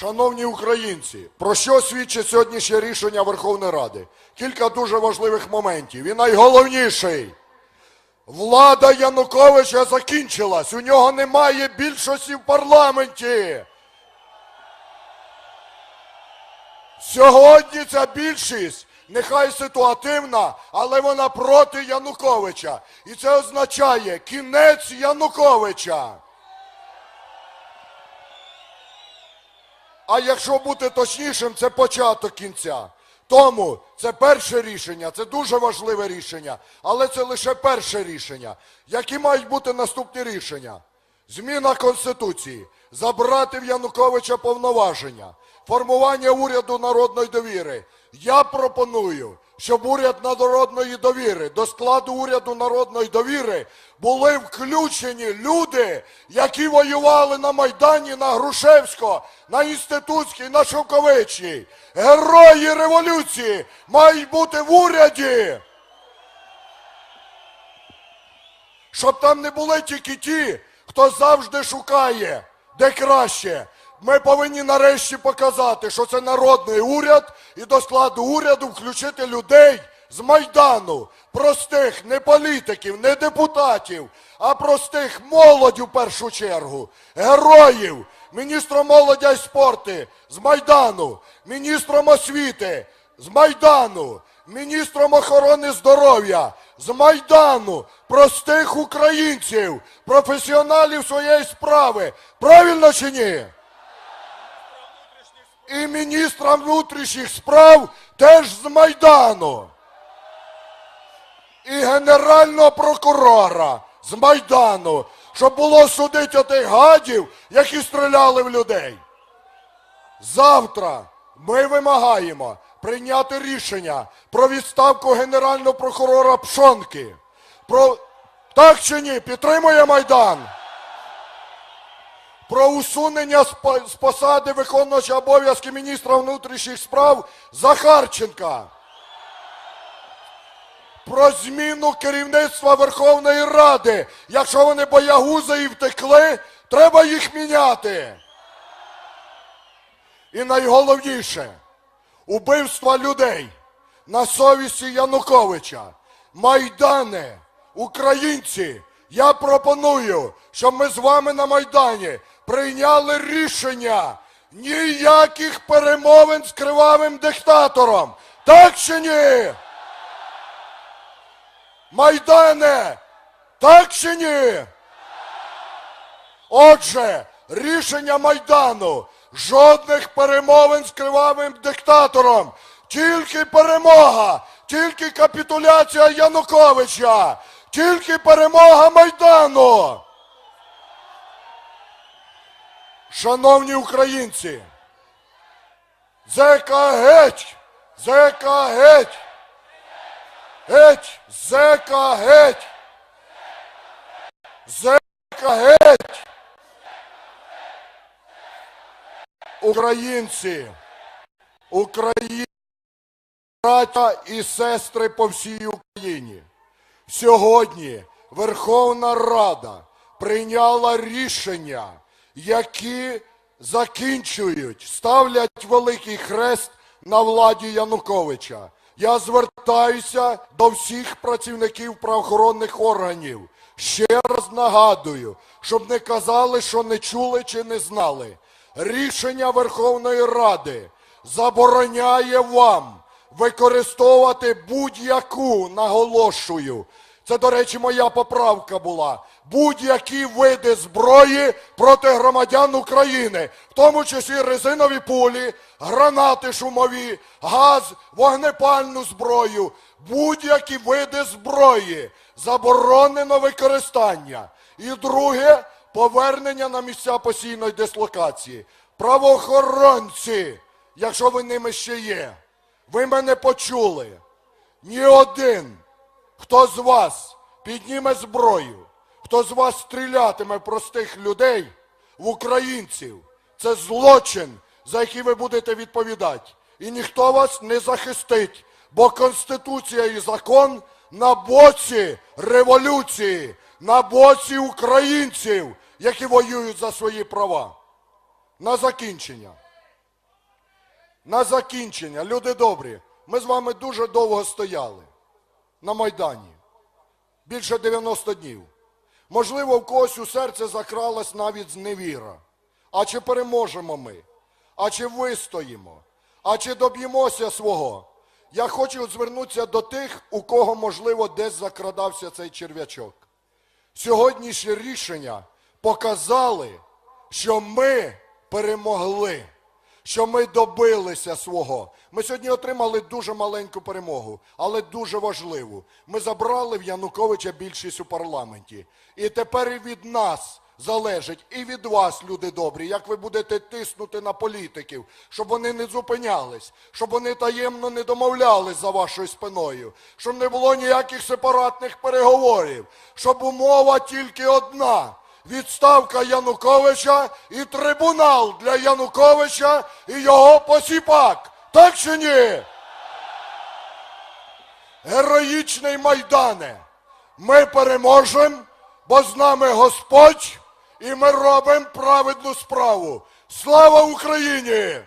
Шановні українці, про що свідчить сьогоднішнє рішення Верховної Ради? Кілька дуже важливих моментів. І найголовніший. Влада Януковича закінчилась. У нього немає більшості в парламенті. Сьогодні ця більшість нехай ситуативна, але вона проти Януковича. І це означає кінець Януковича. А якщо бути точнішим, це початок кінця. Тому це перше рішення, це дуже важливе рішення, але це лише перше рішення. Які мають бути наступні рішення? Зміна Конституції, забрати в Януковича повноваження, формування уряду народної довіри. Я пропоную, щоб уряд народної довіри, до складу уряду народної довіри були включені люди, які воювали на Майдані, на Грушевського, на Інститутській, на Шовковичній. Герої революції мають бути в уряді. Щоб там не були тільки ті, хто завжди шукає, де краще. Ми повинні нарешті показати, що це народний уряд, і до складу уряду включити людей з Майдану, простих, не політиків, не депутатів, а простих молодь у першу чергу, героїв, міністром молоді і спорту з Майдану, міністром освіти з Майдану, міністром охорони здоров'я з Майдану, простих українців, професіоналів своєї справи. Правильно чи ні? І міністра внутрішніх справ теж з Майдану. І генерального прокурора з Майдану, щоб було судити отих гадів, які стріляли в людей. Завтра ми вимагаємо прийняти рішення про відставку генерального прокурора Пшонки. Про так чи ні? Підтримує Майдан? Про усунення з по- з посади виконуючого обов'язки міністра внутрішніх справ Захарченка. Про зміну керівництва Верховної Ради. Якщо вони боягузи і втекли, треба їх міняти. І найголовніше убивства людей на совісті Януковича, Майдани, українці. Я пропоную, щоб ми з вами на Майдані прийняли рішення ніяких перемовин з кривавим диктатором. Так чи ні? Майдане, так чи ні? Отже, рішення Майдану. Жодних перемовин з кривавим диктатором. Тільки перемога, тільки капітуляція Януковича, тільки перемога Майдану. Шановні українці, зека геть, зека геть, геть, зека геть, зека геть. Українці, Українці, браття і сестри по всій Україні. Сьогодні Верховна Рада прийняла рішення, які закінчують, ставлять великий хрест на владі Януковича. Я звертаюся до всіх працівників правоохоронних органів. Ще раз нагадую, щоб не казали, що не чули чи не знали. Рішення Верховної Ради забороняє вам використовувати будь-яку, наголошую, це, до речі, моя поправка була, будь-які види зброї проти громадян України, в тому числі резинові пулі, гранати шумові, газ, вогнепальну зброю, будь-які види зброї заборонено використання. І друге, повернення на місця постійної дислокації. Правоохоронці, якщо ви ними ще є, ви мене почули. Ні один, хто з вас підніме зброю, хто з вас стрілятиме в простих людей, в українців, це злочин, за який ви будете відповідати. І ніхто вас не захистить, бо Конституція і закон на боці революції, на боці українців, які воюють за свої права. На закінчення. На закінчення, люди добрі, ми з вами дуже довго стояли на Майдані. Більше 90 днів. Можливо, в когось у серце закралась навіть зневіра. А чи переможемо ми? А чи вистоїмо? А чи доб'ємося свого? Я хочу звернутися до тих, у кого, можливо, десь закрадався цей черв'ячок. Сьогоднішні рішення показали, що ми перемогли, що ми добилися свого. Ми сьогодні отримали дуже маленьку перемогу, але дуже важливу. Ми забрали в Януковича більшість у парламенті. І тепер і від нас залежить, і від вас, люди добрі, як ви будете тиснути на політиків, щоб вони не зупинялись, щоб вони таємно не домовлялись за вашою спиною, щоб не було ніяких сепаратних переговорів, щоб умова тільки одна. Відставка Януковича і трибунал для Януковича і його посіпак. Так чи ні? Героїчний Майдане. Ми переможемо, бо з нами Господь, і ми робимо праведну справу. Слава Україні!